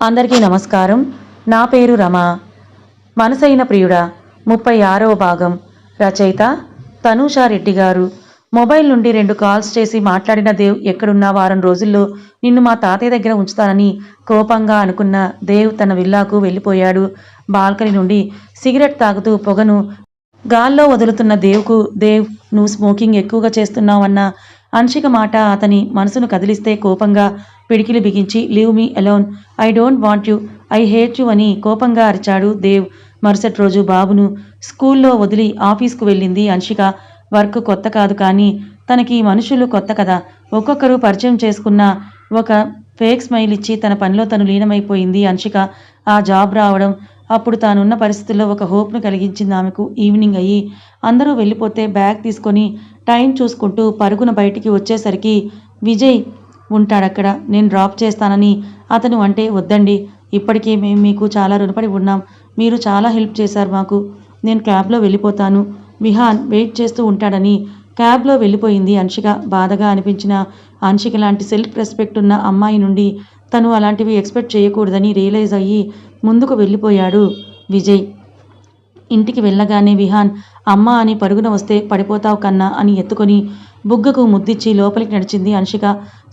అందరికీ నమస్కారం. నా పేరు రమ. మనసైన ప్రియుడా ముప్పై ఆరవ భాగం. రచయిత తనూషా రెడ్డి గారు. మొబైల్ నుండి రెండు కాల్స్ చేసి మాట్లాడిన దేవ్ ఎక్కడున్నా వారం రోజుల్లో నిన్ను మా తాతయ్య దగ్గర ఉంచుతానని కోపంగా అనుకున్న దేవ్ తన విల్లాకు వెళ్ళిపోయాడు. బాల్కనీ నుండి సిగరెట్ తాగుతూ పొగను గాల్లో వదులుతున్న దేవ్కు దేవ్ నువ్వు స్మోకింగ్ ఎక్కువగా చేస్తున్నావన్న అంశిక మాట అతని మనసును కదిలిస్తే కోపంగా పిడికిలు బిగించి leave me alone. I don't want you. I hate you అని కోపంగా అరిచాడు దేవ్. మరుసటి రోజు బాబును స్కూల్లో వదిలి ఆఫీస్కు వెళ్ళింది అంశిక వర్క్ కొత్త కాదు కానీ తనకి మనుషులు కొత్త కదా. ఒక్కొక్కరు పరిచయం చేసుకున్న ఒక ఫేక్ స్మైల్ ఇచ్చి తన పనిలో తను లీనమైపోయింది అంశిక ఆ జాబ్ రావడం అప్పుడు తానున్న పరిస్థితుల్లో ఒక హోప్ను కలిగించింది ఆమెకు. ఈవినింగ్ అయ్యి అందరూ వెళ్ళిపోతే బ్యాగ్ తీసుకొని టైం చూసుకుంటూ పరుగున బయటికి వచ్చేసరికి విజయ్ ఉంటాడక్కడ నేను డ్రాప్ చేస్తానని. అతను అంటే వద్దండి ఇప్పటికే మేము మీకు చాలా రుణపడి ఉన్నాం. మీరు చాలా హెల్ప్ చేశారు మాకు. నేను క్యాబ్లో వెళ్ళిపోతాను. విహాన్ వెయిట్ చేస్తూ ఉంటాడని. క్యాబ్లో వెళ్ళిపోయింది అంశిక బాధగా అనిపించిన అంశిక లాంటి సెల్ఫ్ రెస్పెక్ట్ ఉన్న అమ్మాయి నుండి తను అలాంటివి ఎక్స్పెక్ట్ చేయకూడదని రియలైజ్ అయ్యి ముందుకు వెళ్ళిపోయాడు విజయ్. ఇంటికి వెళ్ళగానే విహాన్ అమ్మ అని పరుగున వస్తే పడిపోతావు కన్నా అని ఎత్తుకొని బుగ్గకు ముద్దిచ్చి లోపలికి నడిచింది అంశిక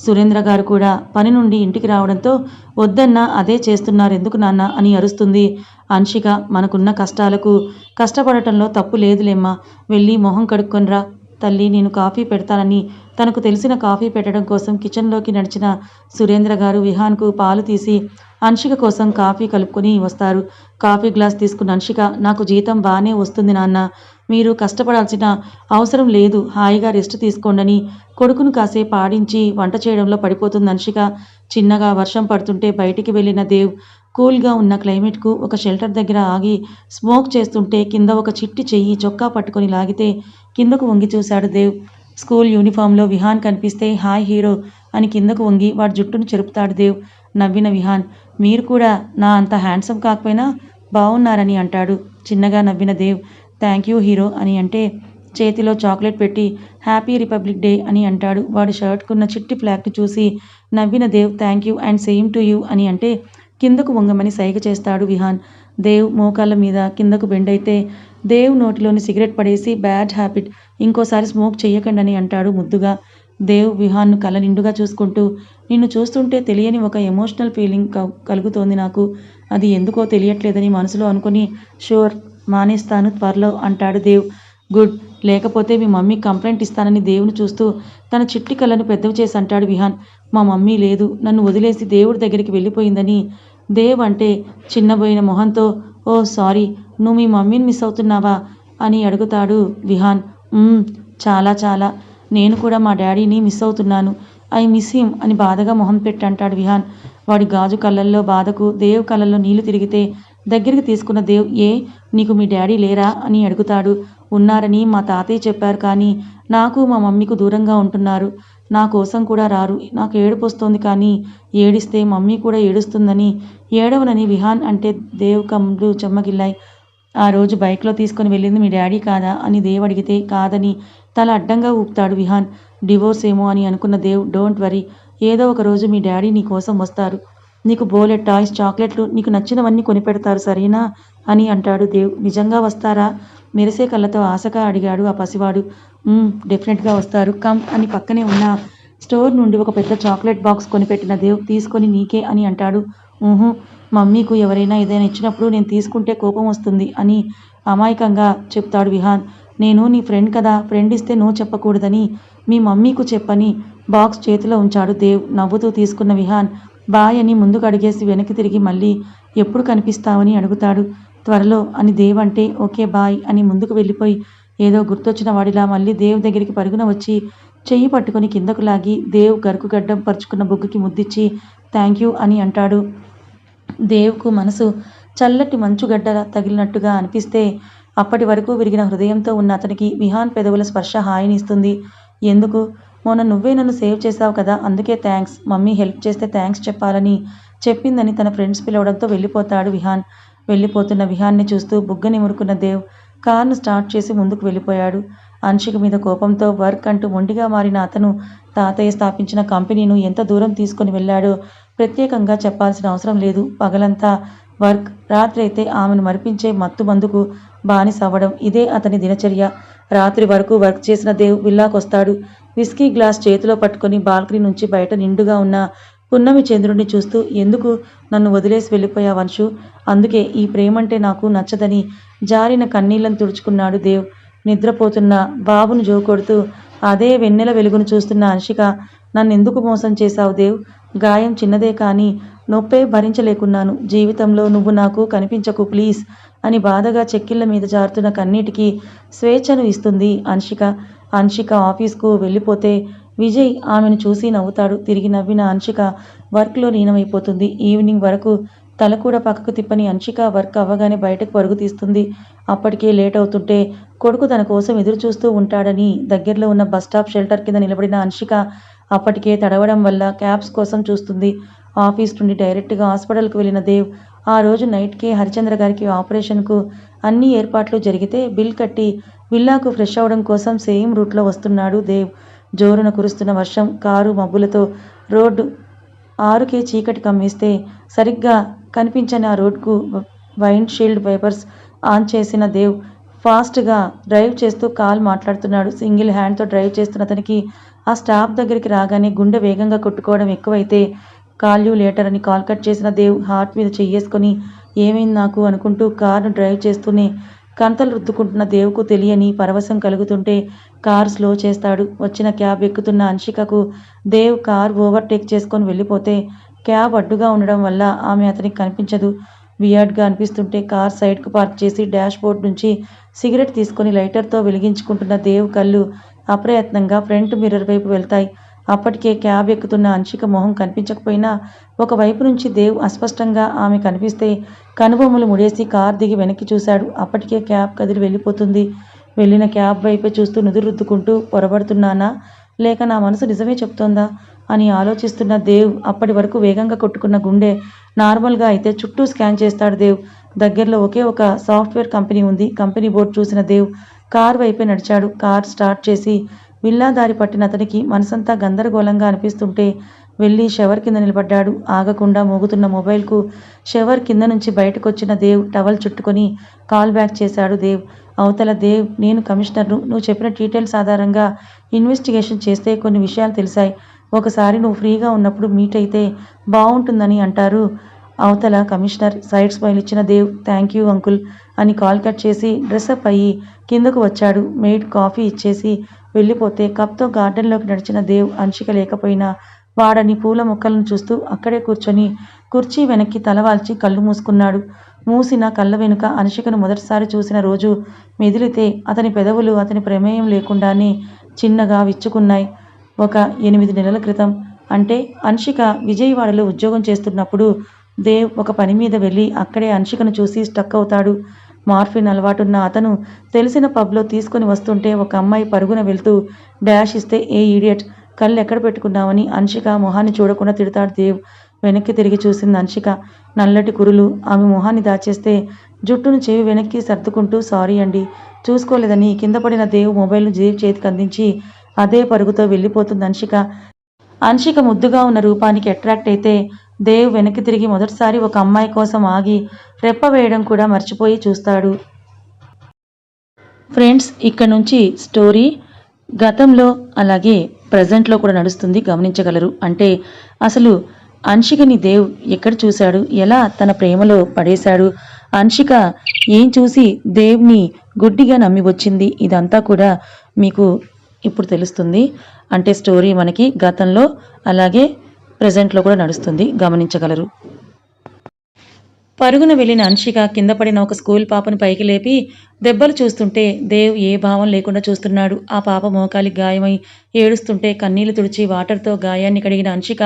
సురేంద్ర గారు కూడా పని నుండి ఇంటికి రావడంతో వద్దన్నా అదే చేస్తున్నారు ఎందుకు నాన్న అని అరుస్తుంది. అంశిక మనకున్న కష్టాలకు కష్టపడటంలో తప్పు లేదులేమ్మా వెళ్ళి మొహం కడుక్కొనిరా. తల్లి నేను కాఫీ పెడతానని తనకు తెలిసిన కాఫీ పెట్టడం కోసం కిచెన్లోకి నడిచిన సురేంద్ర గారు విహాన్కు పాలు తీసి అన్షిక కోసం కాఫీ కలుపుకొని వస్తారు. కాఫీ గ్లాస్ తీసుకున్న అన్షిక నాకు జీతం బాగానే వస్తుంది నాన్న. మీరు కష్టపడాల్సిన అవసరం లేదు. హాయిగా రెస్ట్ తీసుకోండని కొడుకును కాసేపు ఆడించి వంట చేయడంలో పడిపోతుంది అన్షిక. చిన్నగా వర్షం పడుతుంటే బయటికి వెళ్ళిన దేవ్ కూల్గా ఉన్న క్లైమేట్కు ఒక షెల్టర్ దగ్గర ఆగి స్మోక్ చేస్తుంటే కింద ఒక చిట్టి చెయ్యి చొక్కా పట్టుకొని లాగితే కిందకు వంగి చూశాడు దేవ్. స్కూల్ యూనిఫామ్లో విహాన్ కనిపిస్తే హాయ్ హీరో అని కిందకు వంగి వాడి జుట్టును చెరుపుతాడు దేవ్. నవ్విన విహాన్ మీరు కూడా నా అంత హ్యాండ్సమ్ కాకపోయినా బాగున్నారని అంటాడు. చిన్నగా నవ్విన దేవ్ థ్యాంక్ యూ హీరో అని అంటే చేతిలో చాక్లెట్ పెట్టి హ్యాపీ రిపబ్లిక్ డే అని అంటాడు. వాడు షర్ట్కున్న చిట్టి ఫ్లాగ్ని చూసి నవ్విన Dev thank you and same to you అని అంటే కిందకు వంగమని సైగ చేస్తాడు విహాన్. దేవ్ మోకాళ్ళ మీద కిందకు బెండైతే దేవ్ నోటిలోని సిగరెట్ పడేసి బ్యాడ్ హ్యాబిట్. ఇంకోసారి స్మోక్ చెయ్యకండి అని అంటాడు ముద్దుగా. దేవ్ విహాన్ను కళ్ళ నిండుగా చూసుకుంటూ నిన్ను చూస్తుంటే తెలియని ఒక ఎమోషనల్ ఫీలింగ్ క- కలుగుతోంది నాకు. అది ఎందుకో తెలియట్లేదని మనసులో అనుకుని షూర్ మానేస్తాను త్వరలో అంటాడు దేవ్. గుడ్. లేకపోతే మీ మమ్మీ కంప్లైంట్ ఇస్తానని దేవుని చూస్తూ తన చిట్టి కళ్ళను పెద్దవి చేసి అంటాడు విహాన్. మా మమ్మీ లేదు. నన్ను వదిలేసి దేవుడి దగ్గరికి వెళ్ళిపోయిందని దేవ్ అంటే చిన్నబోయిన మొహంతో ఓ సారీ. నువ్వు మీ మమ్మీని మిస్ అవుతున్నావా? అని అడుగుతాడు విహాన్. చాలా చాలా. నేను కూడా మా డాడీని మిస్ అవుతున్నాను. ఐ మిస్ హిమ్ అని బాధగా మొహం పెట్టి అంటాడు విహాన్. వాడి గాజు కళ్ళల్లో బాధకు దేవ్ కళ్ళల్లో నీళ్ళు తిరిగితే దగ్గరికి తీసుకున్న దేవ్ ఏ నీకు మీ డాడీ లేరా? అని అడుగుతాడు. ఉన్నారని మా తాతయ్య చెప్పారు కానీ నాకు మా మమ్మీకు దూరంగా ఉంటున్నారు. నా కోసం కూడా రారు. నాకు ఏడుపు వస్తోంది కానీ ఏడిస్తే మమ్మీ కూడా ఏడుస్తుందని ఏడవనని విహాన్ అంటే దేవ్ కమ్ములు చెమ్మగిల్లాయి. ఆ రోజు బైక్లో తీసుకొని వెళ్ళింది మీ డాడీ కాదా అని దేవ్ అడిగితే కాదని తల అడ్డంగా ఊపుతాడు విహాన్. డివోర్స్ ఏమో అని అనుకున్న దేవ్ డోంట్ వరీ ఏదో ఒక రోజు మీ డాడీ నీ కోసం వస్తారు. నీకు బోలెట్ టాయ్స్ చాక్లెట్లు నీకు నచ్చినవన్నీ కొనిపెడతారు సరేనా? అని అంటాడు దేవ్. నిజంగా వస్తారా? మెరిసే కళ్ళతో ఆశగా అడిగాడు ఆ పసివాడు. డెఫినెట్గా వస్తారు. కమ్ అని పక్కనే ఉన్న స్టోర్ నుండి ఒక పెద్ద చాక్లెట్ బాక్స్ కొనిపెట్టిన దేవ్ తీసుకొని నీకే అని అంటాడు. మమ్మీకు ఎవరైనా ఏదైనా ఇచ్చినప్పుడు నేను తీసుకుంటే కోపం వస్తుంది అని అమాయకంగా చెప్తాడు విహాన్. నేను నీ ఫ్రెండ్ కదా ఫ్రెండ్ ఇస్తే నో చెప్పకూడదని మీ మమ్మీకు చెప్పని బాక్స్ చేతిలో ఉంచాడు దేవ్ నవ్వుతూ తీసుకున్న విహాన్. బాయ్ అని ముందుకు అడిగేసి వెనక్కి తిరిగి మళ్ళీ ఎప్పుడు కనిపిస్తావని అడుగుతాడు. త్వరలో అని దేవ్ అంటే ఓకే బాయ్ అని ముందుకు వెళ్ళిపోయి ఏదో గుర్తొచ్చిన వాడిలా మళ్ళీ దేవ్ దగ్గరికి పరుగున వచ్చి చెయ్యి పట్టుకొని కిందకు లాగి దేవ్ గరుకుగడ్డం పరుచుకున్న బొగ్గుకి ముద్దిచ్చి థ్యాంక్ యూ అని అంటాడు. దేవ్కు మనసు చల్లటి మంచుగడ్డ తగిలినట్టుగా అనిపిస్తే అప్పటి వరకు విరిగిన హృదయంతో ఉన్న అతనికి విహాన్ పెదవుల స్పర్శ హాయినిస్తుంది. ఎందుకు? మొన్న నువ్వే నన్ను సేవ్ చేశావు కదా అందుకే థ్యాంక్స్. మమ్మీ హెల్ప్ చేస్తే థ్యాంక్స్ చెప్పాలని చెప్పిందని తన ఫ్రెండ్స్ పిలవడంతో వెళ్ళిపోతాడు విహాన్. వెళ్ళిపోతున్న విహాన్ని చూస్తూ బుగ్గ నిమురుకున్న దేవ్ కార్ను స్టార్ట్ చేసి ముందుకు వెళ్ళిపోయాడు. అంశిక మీద కోపంతో వర్క్ అంటూ మొండిగా మారిన అతను తాతయ్య స్థాపించిన కంపెనీను ఎంత దూరం తీసుకుని వెళ్ళాడో ప్రత్యేకంగా చెప్పాల్సిన అవసరం లేదు. పగలంతా వర్క్ రాత్రి అయితే ఆమెను మరిపించే మత్తు మందుకు బానిస అవ్వడం ఇదే అతని దినచర్య. రాత్రి వరకు వర్క్ చేసిన దేవ్ విల్లాకొస్తాడు. విస్కీ గ్లాస్ చేతిలో పట్టుకొని బాల్కనీ నుంచి బయట నిండుగా ఉన్న పున్నమి చంద్రుడిని చూస్తూ ఎందుకు నన్ను వదిలేసి వెళ్ళిపోయావంశు అందుకే ఈ ప్రేమంటే నాకు నచ్చదని జారిన కన్నీళ్ళను తుడుచుకున్నాడు దేవ్. నిద్రపోతున్న బాబును జోకొడుతూ అదే వెన్నెల వెలుగును చూస్తున్న అంశిక నన్నెందుకు మోసం చేశావు దేవ్? గాయం చిన్నదే కానీ నొప్పే భరించలేకున్నాను. జీవితంలో నువ్వు నాకు కనిపించకు ప్లీజ్ అని బాధగా చెక్కిళ్ళ మీద జారుతున్న కన్నీటికి స్వేచ్ఛను ఇస్తుంది అంశిక అంశిక ఆఫీస్కు వెళ్ళిపోతే విజయ్ ఆమెను చూసి నవ్వుతాడు. తిరిగి నవ్విన అంశిక వర్క్లో లీనమైపోతుంది. ఈవినింగ్ వరకు తల కూడా పక్కకు తిప్పని అంశిక వర్క్ అవ్వగానే బయటకు పరుగు తీస్తుంది. అప్పటికే లేట్ అవుతుంటే కొడుకు తన కోసం ఎదురు చూస్తూ ఉంటాడని దగ్గరలో ఉన్న బస్ స్టాప్ షెల్టర్ కింద నిలబడిన అంశిక అప్పటికే తడవడం వల్ల క్యాబ్స్ కోసం చూస్తుంది. ఆఫీస్ నుండి డైరెక్ట్గా హాస్పిటల్కి వెళ్ళిన దేవ్ ఆ రోజు నైట్కే హరిచంద్ర గారికి ఆపరేషన్కు అన్ని ఏర్పాట్లు జరిగితే బిల్ కట్టి విల్లాకు ఫ్రెష్ అవ్వడం కోసం సేమ్ రూట్లో వస్తున్నాడు దేవ్. జోరున కురుస్తున్న వర్షం కారు మబ్బులతో రోడ్డు ఆరుకే చీకటి కమ్మేస్తే సరిగ్గా కనిపించని ఆ రోడ్కు వైండ్ షీల్డ్ వైపర్స్ ఆన్ చేసిన దేవ్ ఫాస్ట్గా డ్రైవ్ చేస్తూ కాల్ మాట్లాడుతున్నాడు. సింగిల్ హ్యాండ్తో డ్రైవ్ చేస్తున్న అతనికి ఆ స్టాప్ దగ్గరికి రాగానే గుండె వేగంగా కొట్టుకోవడం ఎక్కువైతే కాల్ యూ లేటర్ అని కాల్ కట్ చేసిన దేవ్ హార్ట్ మీద చెయ్యేసుకొని ఏమైంది నాకు? అనుకుంటూ కార్ను డ్రైవ్ చేస్తూనే కంతలు రుద్దుకుంటున్న దేవుకు తెలియని పరవశం కలుగుతుంటే కార్ స్లో చేస్తాడు. వచ్చిన క్యాబ్ ఎక్కుతున్న అంశికకు దేవ్ కార్ ఓవర్టేక్ చేసుకొని వెళ్ళిపోతే క్యాబ్ అడ్డుగా ఉండడం వల్ల ఆమె అతనికి కనిపించదు. వియర్డ్గా అనిపిస్తుంటే కార్ సైడ్కు పార్క్ చేసి డాష్ బోర్డ్ నుంచి సిగరెట్ తీసుకొని లైటర్తో వెలిగించుకుంటున్న దేవ్ కళ్ళు అప్రయత్నంగా ఫ్రంట్ మిర్రర్ వైపు వెళ్తాయి. అప్పటికే క్యాబ్ ఎక్కుతున్న అంశిక మొహం కనిపించకపోయినా ఒకవైపు నుంచి దేవ్ అస్పష్టంగా ఆమె కనిపిస్తే కనుబొమ్మలు ముడేసి కార్ దిగి వెనక్కి చూశాడు. అప్పటికే క్యాబ్ కదిలి వెళ్ళిపోతుంది. వెళ్ళిన క్యాబ్ వైపే చూస్తూ నుదురుద్దుకుంటూ పొరబడుతున్నానా? లేక నా మనసు నిజమే చెప్తోందా? అని ఆలోచిస్తున్న దేవ్ అప్పటి వరకు వేగంగా కొట్టుకున్న గుండె నార్మల్గా అయితే చుట్టూ స్కాన్ చేస్తాడు దేవ్. దగ్గరలో ఒకే ఒక సాఫ్ట్వేర్ కంపెనీ ఉంది. కంపెనీ బోర్డు చూసిన దేవ్ కార్ వైపే నడిచాడు. కార్ స్టార్ట్ చేసి విల్లా దారి పట్టిన అతనికి మనసంతా గందరగోళంగా అనిపిస్తుంటే వెళ్ళి షవర్ కింద నిలబడ్డాడు. ఆగకుండా మోగుతున్న మొబైల్కు షవర్ కింద నుంచి బయటకు వచ్చిన దేవ్ టవల్ చుట్టుకొని కాల్ బ్యాక్ చేశాడు దేవ్. అవతల దేవ్ నేను కమిషనర్ను నువ్వు చెప్పిన డీటెయిల్స్ ఆధారంగా ఇన్వెస్టిగేషన్ చేస్తే కొన్ని విషయాలు తెలిసాయి. ఒకసారి నువ్వు ఫ్రీగా ఉన్నప్పుడు మీట్ అయితే బాగుంటుందని అంటారు. అవతల కమిషనర్ సైడ్ స్మైల్ ఇచ్చిన దేవ్ థ్యాంక్ యూ అంకుల్ అని కాల్ కట్ చేసి డ్రెస్అప్ అయ్యి కిందకు వచ్చాడు. మెయిడ్ కాఫీ ఇచ్చేసి వెళ్ళిపోతే కప్తో గార్డెన్లోకి నడిచిన దేవ్ అంచిక లేకపోయినా వాడని పూల మొక్కలను చూస్తూ అక్కడే కూర్చొని కుర్చీ వెనక్కి తలవాల్చి కళ్ళు మూసుకున్నాడు. మూసిన కళ్ళ వెనుక అంశికను మొదటిసారి చూసిన రోజు మెదిలితే అతని పెదవులు అతని ప్రమేయం లేకుండానే చిన్నగా విచ్చుకున్నాయి. ఒక ఎనిమిది నెలల క్రితం. అంటే అంశిక విజయవాడలో ఉద్యోగం చేస్తున్నప్పుడు దేవ్ ఒక పని మీద వెళ్ళి అక్కడే అంశికను చూసి స్టక్ అవుతాడు. మార్ఫిన్ అలవాటున్న అతను తెలిసిన పబ్లో తీసుకొని వస్తుంటే ఒక అమ్మాయి పరుగున వెళ్తూ డాష్ ఇస్తే ఏ ఈడియట్ కళ్ళు ఎక్కడ పెట్టుకున్నామని అంశిక మొహాన్ని చూడకుండా తిడతాడు దేవ్. వెనక్కి తిరిగి చూసింది అంశిక నల్లటి కురులు ఆమె మొహాన్ని దాచేస్తే జుట్టును చెవి వెనక్కి సర్దుకుంటూ సారీ అండి చూసుకోలేదని కింద పడిన దేవ్ మొబైల్ను దేవ్ చేతికి అందించి అదే పరుగుతో వెళ్ళిపోతుంది అంశిక అంశిక ముద్దుగా ఉన్న రూపానికి అట్రాక్ట్ అయితే దేవ్ వెనక్కి తిరిగి మొదటిసారి ఒక అమ్మాయి కోసం ఆగి రెప్ప వేయడం కూడా మర్చిపోయి చూస్తాడు. ఫ్రెండ్స్ ఇక్కడ నుంచి స్టోరీ గతంలో అలాగే ప్రజెంట్లో కూడా నడుస్తుంది. గమనించగలరు. అంటే అసలు అంశికని దేవ్ ఎక్కడ చూశాడు? ఎలా తన ప్రేమలో పడేశాడు? అంశిక ఏం చూసి దేవ్ని గుడ్డిగా నమ్మి వచ్చింది ఇదంతా కూడా మీకు ఇప్పుడు తెలుస్తుంది. అంటే స్టోరీ మనకి గతంలో అలాగే ప్రజెంట్లో కూడా నడుస్తుంది. గమనించగలరు. పరుగున వెళ్ళిన అన్షిక కింద పడిన ఒక స్కూల్ పాపను పైకి లేపి దెబ్బలు చూస్తుంటే దేవ్ ఏ భావం లేకుండా చూస్తున్నాడు. ఆ పాప మోకాలి గాయమై ఏడుస్తుంటే కన్నీళ్ళు తుడిచి వాటర్తో గాయాన్ని కడిగిన అన్షిక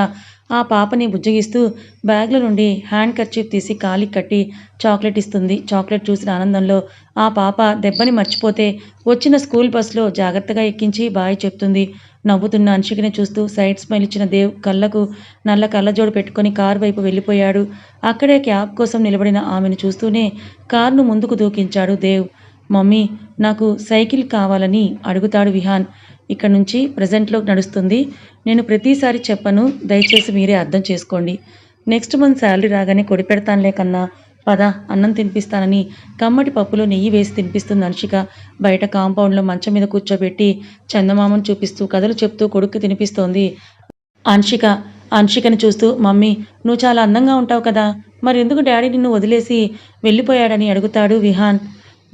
ఆ పాపని బుజ్జగిస్తూ బ్యాగ్ల నుండి హ్యాండ్ కర్చీఫ్ తీసి కాలికి కట్టి చాక్లెట్ ఇస్తుంది. చాక్లెట్ చూసిన ఆనందంలో ఆ పాప దెబ్బని మర్చిపోతే వచ్చిన స్కూల్ బస్లో జాగ్రత్తగా ఎక్కించి బాయ్ చెప్తుంది. నవ్వుతున్న అంశికని చూస్తూ సైడ్ స్మైల్ ఇచ్చిన దేవ్ కళ్ళకు నల్ల కళ్ళజోడు పెట్టుకొని కారు వైపు వెళ్ళిపోయాడు. అక్కడే క్యాబ్ కోసం నిలబడిన ఆమెను చూస్తూనే కార్ను ముందుకు దూకించాడు దేవ్. మమ్మీ నాకు సైకిల్ కావాలని అడుగుతాడు విహాన్. ఇక్కడ నుంచి ప్రజెంట్లో నడుస్తుంది. నేను ప్రతిసారి చెప్పను దయచేసి మీరే అర్థం చేసుకోండి. నెక్స్ట్ మంత్ శాలరీ రాగానే కొడిపెడతానులే కన్నా. పద అన్నం తినిపిస్తానని కమ్మటి పప్పులో నెయ్యి వేసి తినిపిస్తుంది అనుషిక. బయట కాంపౌండ్లో మంచం మీద కూర్చోబెట్టి చందమామను చూపిస్తూ కథలు చెప్తూ కొడుక్కి తినిపిస్తోంది. అన్షిక అన్షికని చూస్తూ మమ్మీ నువ్వు చాలా అందంగా ఉంటావు కదా మరి ఎందుకు డాడీ నిన్ను వదిలేసి వెళ్ళిపోయాడని అడుగుతాడు విహాన్.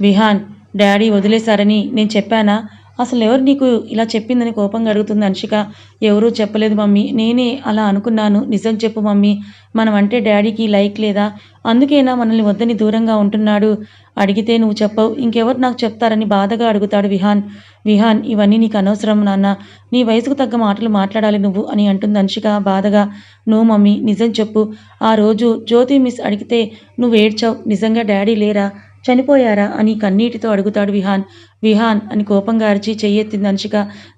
విహాన్ డాడీ వదిలేశారని నేను చెప్పానా? అసలు ఎవరు నీకు ఇలా చెప్పిందని కోపంగా అడుగుతుంది అంశిక ఎవరూ చెప్పలేదు మమ్మీ. నేనే అలా అనుకున్నాను. నిజం చెప్పు మమ్మీ. మనం అంటే డాడీకి లైక్ లేదా? అందుకేనా మనల్ని వద్దని దూరంగా ఉంటున్నాడు? అడిగితే నువ్వు చెప్పవు. ఇంకెవరు నాకు చెప్తారని బాధగా అడుగుతాడు విహాన్. విహాన్ ఇవన్నీ నీకు అనవసరం నాన్న. నీ వయసుకు తగ్గ మాటలు మాట్లాడాలి నువ్వు అని అంటుంది అంశిక బాధగా. నువ్వు మమ్మీ నిజం చెప్పు. ఆ రోజు జ్యోతి మిస్ అడిగితే నువ్వు ఏడ్చావు. నిజంగా డాడీ లేరా? చనిపోయారా అని కన్నీటితో అడుగుతాడు విహాన్. విహాన్ అని కోపంగా అరిచి చెయ్యెత్తింది అంశిక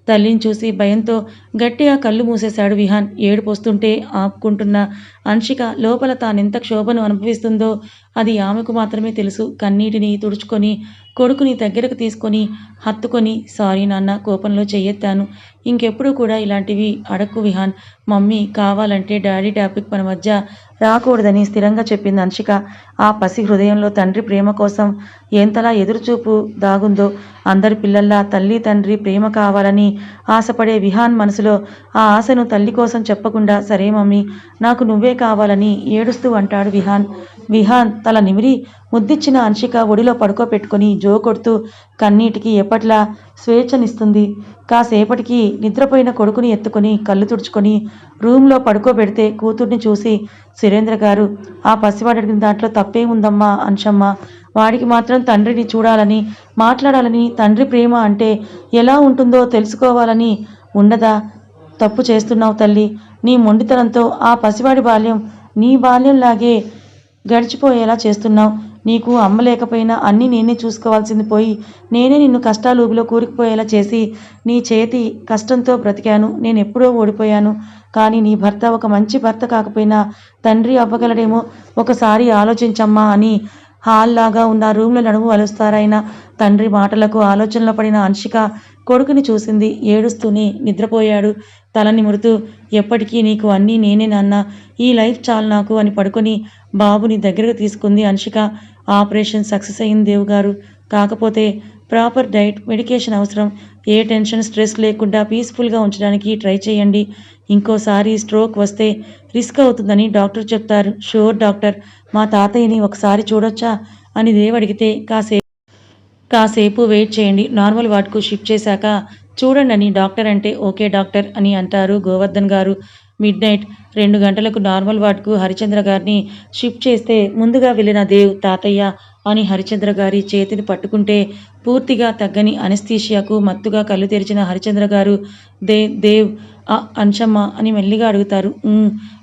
తల్లిని చూసి భయంతో గట్టిగా కళ్ళు మూసేశాడు విహాన్. ఏడుపోస్తుంటే ఆపుకుంటున్న అంశిక లోపల తానెంత క్షోభను అనుభవిస్తుందో అది ఆమెకు మాత్రమే తెలుసు. కన్నీటిని తుడుచుకొని కొడుకుని దగ్గరకు తీసుకొని హత్తుకొని సారీ నాన్న కోపంలో చెయ్యెత్తాను. ఇంకెప్పుడు కూడా ఇలాంటివి అడక్కు విహాన్. మమ్మీ కావాలంటే డాడీ టాపిక్ మన మధ్య రాకూడదని స్థిరంగా చెప్పింది అంశిక ఆ పసి హృదయంలో తండ్రి ప్రేమ కోసం ఎంతలా ఎదురుచూపు దాగుందో అందరి పిల్లల్లా తల్లి తండ్రి ప్రేమ కావాలని ఆశపడే విహాన్ మనసులో ఆ ఆశను తల్లి కోసం చెప్పకుండా సరే మమ్మీ నాకు నువ్వే కావాలని ఏడుస్తూ అంటాడు విహాన్. విహాన్ తల నిమిరి ముద్దిచ్చిన అంశిక ఒడిలో పడుకోబెట్టుకొని జో కొడుతూ కన్నీటికి ఎప్పట్లా స్వేచ్ఛనిస్తుంది? కాసేపటికి నిద్రపోయిన కొడుకుని ఎత్తుకొని కళ్ళు తుడుచుకొని రూమ్లో పడుకోబెడితే కూతుర్ని చూసి సురేంద్ర గారు ఆ పసివాడటి దాంట్లో తప్పు తప్పే ఉందమ్మా అంశమ్మ. వాడికి మాత్రం తండ్రిని చూడాలని మాట్లాడాలని తండ్రి ప్రేమ అంటే ఎలా ఉంటుందో తెలుసుకోవాలని ఉండదా? తప్పు చేస్తున్నావు తల్లి. నీ మొండితనంతో ఆ పసివాడి బాల్యం నీ బాల్యంలాగే గడిచిపోయేలా చేస్తున్నావు. నీకు అమ్మ లేకపోయినా అన్నీ నేనే చూసుకోవాల్సింది పోయి నేనే నిన్ను కష్టాలూబిలో కూరుకుపోయేలా చేసి నీ చేతి కష్టంతో బ్రతికాను. నేను ఎప్పుడో ఓడిపోయాను. కానీ నీ భర్త ఒక మంచి భర్త కాకపోయినా తండ్రి అవ్వగలడేమో ఒకసారి ఆలోచించమ్మా అని హాల్లాగా ఉన్న రూమ్లో నడుము వలుస్తారైన తండ్రి మాటలకు ఆలోచనలో పడిన అంశిక కొడుకుని చూసింది. ఏడుస్తూనే నిద్రపోయాడు. తల నిమురుతూ ఎప్పటికీ నీకు అన్నీ నేనే నాన్న. ఈ లైఫ్ చాలు నాకు అని పడుకొని బాబుని దగ్గరకు తీసుకుంది అన్షిక. ఆపరేషన్ సక్సెస్ అయింది దేవు గారు. కాకపోతే ప్రాపర్ డైట్ మెడికేషన్ అవసరం. ఏ టెన్షన్ స్ట్రెస్ లేకుండా పీస్ఫుల్గా ఉంచడానికి ట్రై చేయండి. ఇంకోసారి స్ట్రోక్ వస్తే రిస్క్ అవుతుందని డాక్టర్ చెప్తారు. Sure doctor. మా తాతయ్యని ఒకసారి చూడొచ్చా? అని దేవ్ అడిగితే కాసేపు కాసేపు వెయిట్ చేయండి. నార్మల్ వార్డ్కు షిఫ్ట్ చేశాక చూడండి అని డాక్టర్ అంటే ఓకే డాక్టర్ అని అంటారు గోవర్ధన్ గారు. మిడ్ నైట్ రెండు గంటలకు నార్మల్ వార్డ్కు హరిచంద్ర గారిని షిఫ్ట్ చేస్తే ముందుగా వెళ్ళిన దేవ్ తాతయ్య అని హరిచంద్ర గారి చేతిని పట్టుకుంటే పూర్తిగా తగ్గని అనస్థీషియాకు మత్తుగా కళ్ళు తెరిచిన హరిచంద్ర గారు దే దేవ్ అంశమ్మ అని మెల్లిగా అడుగుతారు.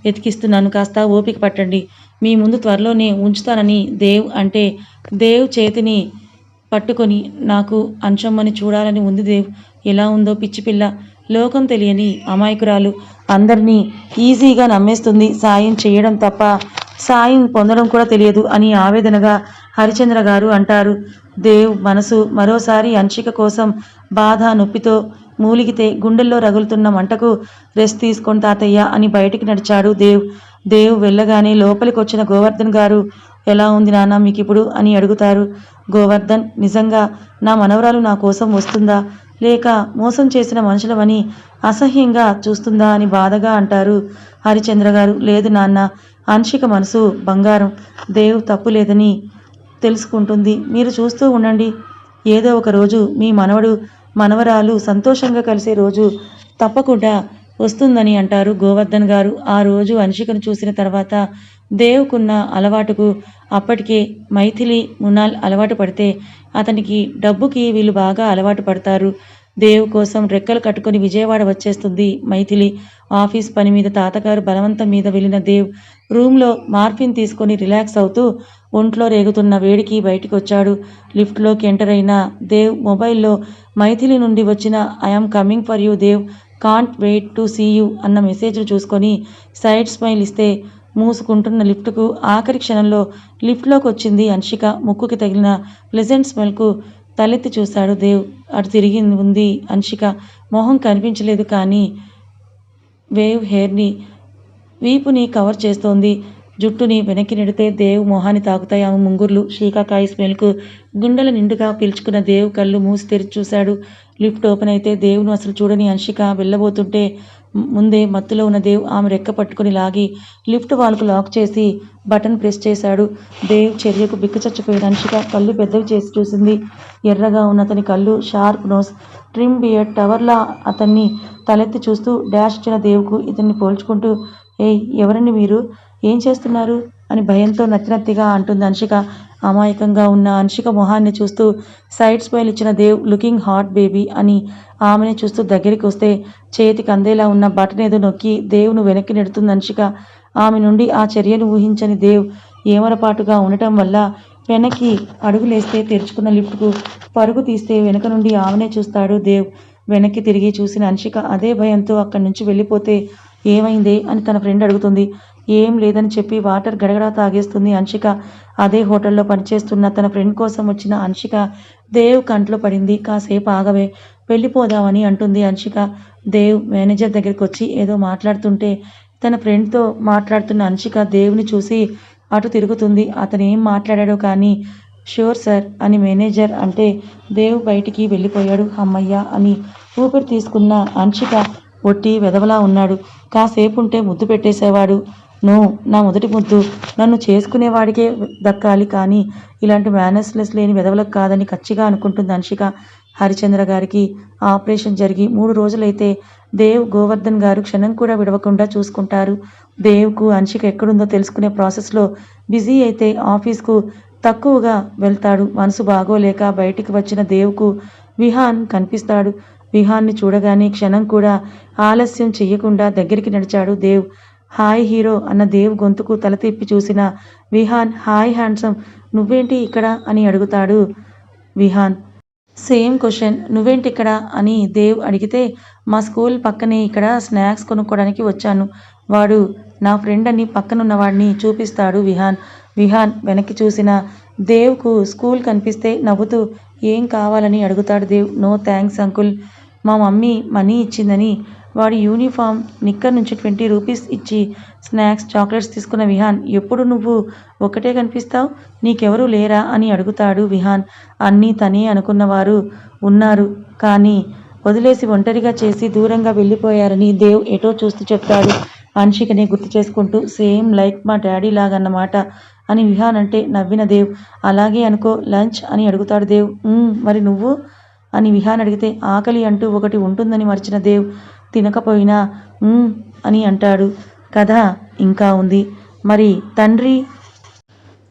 వెతికిస్తున్నాను కాస్త ఓపిక పట్టండి. మీ ముందు త్వరలోనే ఉంచుతానని దేవ్ అంటే దేవ్ చేతిని పట్టుకొని నాకు అంశమ్మని చూడాలని ఉంది దేవ్. ఎలా ఉందో పిచ్చి పిల్ల. లోకం తెలియని అమాయకురాలు అందరినీ ఈజీగా నమ్మేస్తుంది సాయం చేయడం తప్ప. సాయం పొందడం కూడా తెలియదు అని ఆవేదనగా హరిచంద్ర గారు అంటారు. దేవ్ మనసు మరోసారి అంశిక కోసం బాధ నొప్పితో మూలిగితే గుండెల్లో రగులుతున్న మంటకు రెస్ట్ తీసుకొని తాతయ్య అని బయటికి నడిచాడు దేవ్. దేవ్ వెళ్ళగానే లోపలికి వచ్చిన గోవర్ధన్ గారు ఎలా ఉంది నాన్న మీకు ఇప్పుడు అని అడుగుతారు. గోవర్ధన్ నిజంగా నా మనవరాలు నా కోసం వస్తుందా? లేక మోసం చేసిన మనుషులమని అసహ్యంగా చూస్తుందా అని బాధగా అంటారు. హరిచంద్ర గారు లేదు నాన్న అంశిక మనసు బంగారం దేవ్ తప్పు లేదని తెలుసుకుంటుంది. మీరు చూస్తూ ఉండండి. ఏదో ఒక రోజు మీ మనవడు మనవరాలు సంతోషంగా కలిసే రోజు తప్పకుండా వస్తుందని అంటారు గోవర్ధన్ గారు. ఆ రోజు అంశికను చూసిన తర్వాత దేవుకున్న అలవాటుకు అప్పటికే మైథిలి మునాల్ అలవాటు పడితే అతనికి డబ్బుకి వీళ్ళు బాగా అలవాటు పడతారు. దేవు కోసం రెక్కలు కట్టుకొని విజయవాడ వచ్చేస్తుంది మైథిలి. ఆఫీస్ పని మీద తాతగారు బలవంతం మీద వెళ్ళిన దేవ్ రూమ్లో మార్ఫిన్ తీసుకొని రిలాక్స్ అవుతూ ఒంట్లో రేగుతున్న వేడికి బయటికి వచ్చాడు లిఫ్ట్లోకి ఎంటర్ అయిన దేవ్ మొబైల్లో మైథిలి నుండి వచ్చిన I'm coming for you Dev can't wait to see you అన్న మెసేజ్లు చూసుకొని సైడ్ స్మైల్ ఇస్తే మూసుకుంటున్న లిఫ్ట్కు ఆఖరి క్షణంలో లిఫ్ట్లోకి వచ్చింది అన్షిక ముక్కుకి తగిలిన ప్లెజెంట్ స్మెల్కు తలెత్తి చూశాడు దేవ్. అటు తిరిగి ఉంది అన్షిక మొహం కనిపించలేదు కానీ వేవ్ హెయిర్ని వీపుని కవర్ చేస్తోంది. జుట్టుని వెనక్కి నెడితే దేవ్ మొహాన్ని తాకుతాయి. ఆమె ముంగుర్లు శీకాకాయ స్మెల్కు గుండెల నిండుగా పీల్చుకున్న దేవ్ కళ్ళు మూసి తెరిచి చూశాడు. లిఫ్ట్ ఓపెన్ అయితే దేవును అసలు చూడని అన్షిక వెళ్ళబోతుంటే ముందే మత్తులో ఉన్న దేవ్ ఆమె రెక్క పట్టుకుని లాగి లిఫ్ట్ వాల్కు లాక్ చేసి బటన్ ప్రెస్ చేశాడు. దేవ్ చర్యకు బిక్కచచ్చిపోయిన అంశిక కళ్ళు పెద్దవి చేసి చూసింది. ఎర్రగా ఉన్న అతని కళ్ళు షార్ప్ నోస్ ట్రిమ్ బియర్ టవర్లా అతన్ని తలెత్తి చూస్తూ డాష్ ఇచ్చిన దేవుకు ఇతన్ని పోల్చుకుంటూ ఏయ్ ఎవరండి మీరు? ఏం చేస్తున్నారు? అని భయంతో నత్తినత్తిగా అంటుంది అంశిక అమాయకంగా ఉన్న అంశిక మొహాన్ని చూస్తూ సైడ్ స్మైల్ ఇచ్చిన దేవ్ లుకింగ్ హాట్ బేబీ అని ఆమెని చూస్తూ దగ్గరికి వస్తే చేతికి అందేలా ఉన్న బటన్ ఏదో నొక్కి దేవును వెనక్కి నెడుతుంది అంశిక ఆమె నుండి ఆ చర్యను ఊహించని దేవ్ ఏమరపాటుగా ఉండటం వల్ల వెనక్కి అడుగులేస్తే తెరుచుకున్న లిఫ్ట్కు పరుగు తీస్తే వెనక నుండి ఆమెనే చూస్తాడు దేవ్. వెనక్కి తిరిగి చూసిన అంశిక అదే భయంతో అక్కడి నుంచి వెళ్ళిపోతే ఏమైందే అని తన ఫ్రెండ్ అడుగుతుంది. ఏం లేదని చెప్పి వాటర్ గడగడా తాగేస్తుంది అంశిక. అదే హోటల్లో పనిచేస్తున్న తన ఫ్రెండ్ కోసం వచ్చిన అంశిక దేవ్ కంట్లో పడింది. కాసేపు ఆగవే వెళ్ళిపోదామని అంటుంది అంశిక. దేవ్ మేనేజర్ దగ్గరికి వచ్చి ఏదో మాట్లాడుతుంటే తన ఫ్రెండ్తో మాట్లాడుతున్న అంశిక దేవుని చూసి అటు తిరుగుతుంది. అతను ఏం మాట్లాడాడో కానీ షూర్ సార్ అని మేనేజర్ అంటే దేవ్ బయటికి వెళ్ళిపోయాడు. అమ్మయ్య అని ఊపిరి తీసుకున్న అంశిక పొట్టి వెదవలా ఉన్నాడు. కాసేపు ఉంటే ముద్దు పెట్టేసేవాడు. నో నా మొదటి ముద్దు. నన్ను చేసుకునేవాడికే దక్కాలి కానీ ఇలాంటి మేనర్స్లెస్ లేని వెదవలకు కాదని ఖచ్చిగా అనుకుంటుంది అంశిక హరిచంద్ర గారికి ఆపరేషన్ జరిగి మూడు రోజులైతే దేవ్ గోవర్ధన్ గారు క్షణం కూడా విడవకుండా చూసుకుంటారు. దేవ్కు అంశిక ఎక్కడుందో తెలుసుకునే ప్రాసెస్లో బిజీ అయితే ఆఫీస్కు తక్కువగా వెళ్తాడు. మనసు బాగోలేక బయటికి వచ్చిన దేవ్కు విహాన్ కనిపిస్తాడు. విహాన్ని చూడగానే క్షణం కూడా ఆలస్యం చెయ్యకుండా దగ్గరికి నడిచాడు దేవ్. హాయ్ హీరో అన్న దేవ్ గొంతుకు తల తిప్పి చూసిన విహాన్ హాయ్ హ్యాండ్సమ్ నువ్వేంటి ఇక్కడ అని అడుగుతాడు విహాన్ సేమ్ క్వశ్చన్ నువ్వేంటి ఇక్కడ అని దేవ్ అడిగితే మా స్కూల్ పక్కనే ఇక్కడ స్నాక్స్ కొనుక్కోవడానికి వచ్చాను. వాడు నా ఫ్రెండ్ అని పక్కనున్న వాడిని చూపిస్తాడు విహాన్ విహాన్ వెనక్కి చూసిన దేవ్కు స్కూల్ కనిపిస్తే నవ్వుతూ ఏం కావాలని అడుగుతాడు దేవ్. No thanks uncle. మా మమ్మీ మనీ ఇచ్చిందని వాడి యూనిఫామ్ నిక్కర్ నుంచి ట్వంటీ రూపీస్ ఇచ్చి స్నాక్స్ చాక్లెట్స్ తీసుకున్న విహాన్ ఎప్పుడు నువ్వు ఒకటే కనిపిస్తావు? నీకెవరూ లేరా? అని అడుగుతాడు విహాన్. అన్నీ తనే అనుకున్నవారు ఉన్నారు కానీ వదిలేసి ఒంటరిగా చేసి దూరంగా వెళ్ళిపోయారని దేవ్ ఎటో చూస్తూ చెప్తాడు. అంశికని గుర్తు చేసుకుంటూ సేమ్ లైక్ మా డాడీ లాగన్నమాట అని విహాన్ అంటే నవ్విన దేవ్. అలాగే అనుకో లంచ్ అని అడుగుతాడు దేవ్. మరి నువ్వు అని విహాన్ అడిగితే ఆకలి అంటూ ఒకటి ఉంటుందని మర్చిన దేవ్ తినకపోయినా అని అంటాడు. కథ ఇంకా ఉంది. మరి తండ్రి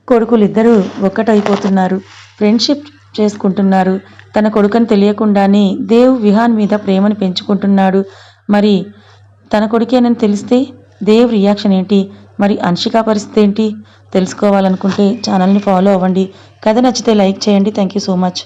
కొడుకులిద్దరూ ఒక్కటైపోతున్నారు. ఫ్రెండ్షిప్ చేసుకుంటున్నారు. తన కొడుకని తెలియకుండానే దేవ్ విహాన్ మీద ప్రేమను పెంచుకుంటున్నాడు. మరి తన కొడుకేనని తెలిస్తే దేవ్ రియాక్షన్ ఏంటి? మరి అన్షిక పరిస్థితి ఏంటి? తెలుసుకోవాలనుకుంటే ఛానల్ని ఫాలో అవ్వండి. కథ నచ్చితే లైక్ చేయండి. Thank you so much.